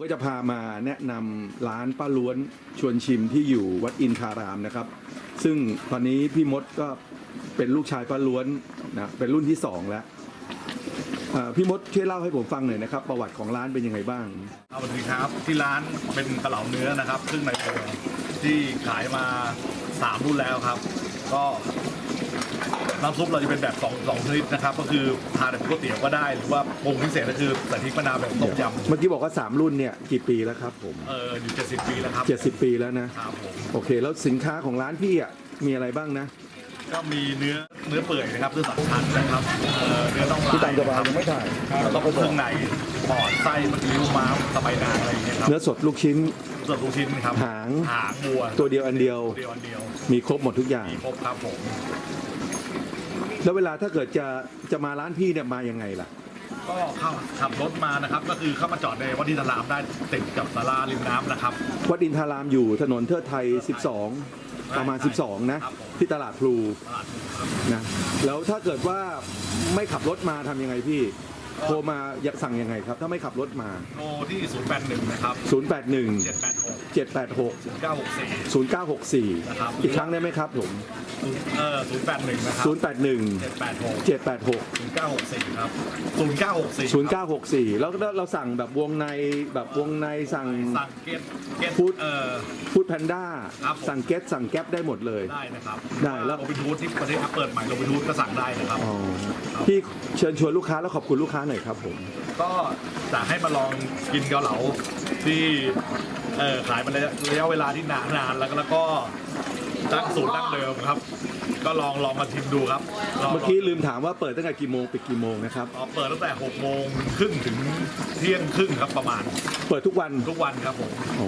ก็จะพามาแนะนำร้านป้าล้วนชวนชิมที่อยู่วัดอินทารามนะครับ ซึ่งตอนนี้พี่มดก็เป็นลูกชายป้าล้วนนะเป็นรุ่นที่สองแล้วพี่มดช่วยเล่าให้ผมฟังหน่อยนะครับ ประวัติของร้านเป็นยังไงบ้างเอาสวัสดีครับที่ร้านเป็นกะเหลาเนื้อนะครับ ซึ่งในโรงที่ขายมาสามรุ่นแล้วครับ ก็ น้ำซุปเราจะเป็นแบบสองสองชนิดนะครับ ก็คือทานแบบก๋วยเตี๋ยวก็ได้ หรือว่าปรุงพิเศษก็คือใส่พริกมะนาวแบบต้มยเมื่อกี้บอกว่า3รุ่นเนี่ยกี่ปีแล้วครับผมำเอออยู่70 ปีแล้วครับ70ปีแล้วนะ ครับผม โอเค แล้วสินค้าของร้านพี่อะมีอะไรบ้างนะ ก็มีเนื้อเนื้อเปื่อยนะครับเนื้อสันชันนะครับเอ่อเนื้อน่องลายที่ตามสบายยังไม่ถ่าย แล้วก็เครื่องในปอดไส้มันริ้วม้ามสะใบายนางอะไรอย่างเงี้ยครับเนื้อสดลูกชิ้น ส่วนลูกชิ้นครับหาง หางวัวตัวเดียวอันเดียว ตัวเดียวอันเดียวมีครบหมดทุกอย่าง มีครบครับผม แล้วเวลาถ้าเกิดจะจะมาร้านพี่เนี่ยมายังไงล่ะ ก็เข้าขับรถมานะครับ ก็คือเข้ามาจอดในวัดดินทรามได้ติดกับศาลาริมน้ำนะครับ วัดอินทารามอยู่ถนนเทิดไทย 12 ประมาณ 12 นะ ครับผม ที่ตลาดพลูตลาดครับนะแล้วถ้าเกิดว่าไม่ขับรถมาทำยังไงพี่ โทรมาอยากสั่งยังไงครับ ถ้าไม่ขับรถมา โทรที่ 081 นะครับ 081 786 786 964นะครับ0964อีกครั้งได้ไหมครับผม เออ081 นะครับ081 786 786 0964 ครับ 0964 0964 แล้วเราสั่งแบบวงในแบบวงในสั่ง สั่งเก็ตเก็ตพูด เออฟู้ดแพนด้าครับผม สั่งเก็ตสั่งแก๊ปได้หมดเลย ได้นะครับได้แล้ว โรบินทูดที่ประเทศเปิดใหม่โรบินทูดก็สั่งได้นะครับ อ๋อพี่เชิญชวนลูกค้าแล้วขอบคุณลูกค้าหน่อยครับผม ก็อยากให้มาลองกินเกาเหลาที่เออขายมาระยะระยะเวลาที่นานนานแล้วก็แล้วก็ตั้งสูตรตั้งเดิมครับ ก็ลองลองมาชิมดูครับลงเมื่อกี้ลืมถามว่าเปิดตั้งแต่กี่โมงปิดกี่โมงนะครับอ๋อเปิดตั้งแต่6โมงครึ่งถึงเที่ยงครึ่งครับประมาณเปิดทุกวันทุกวันครับผม โอ้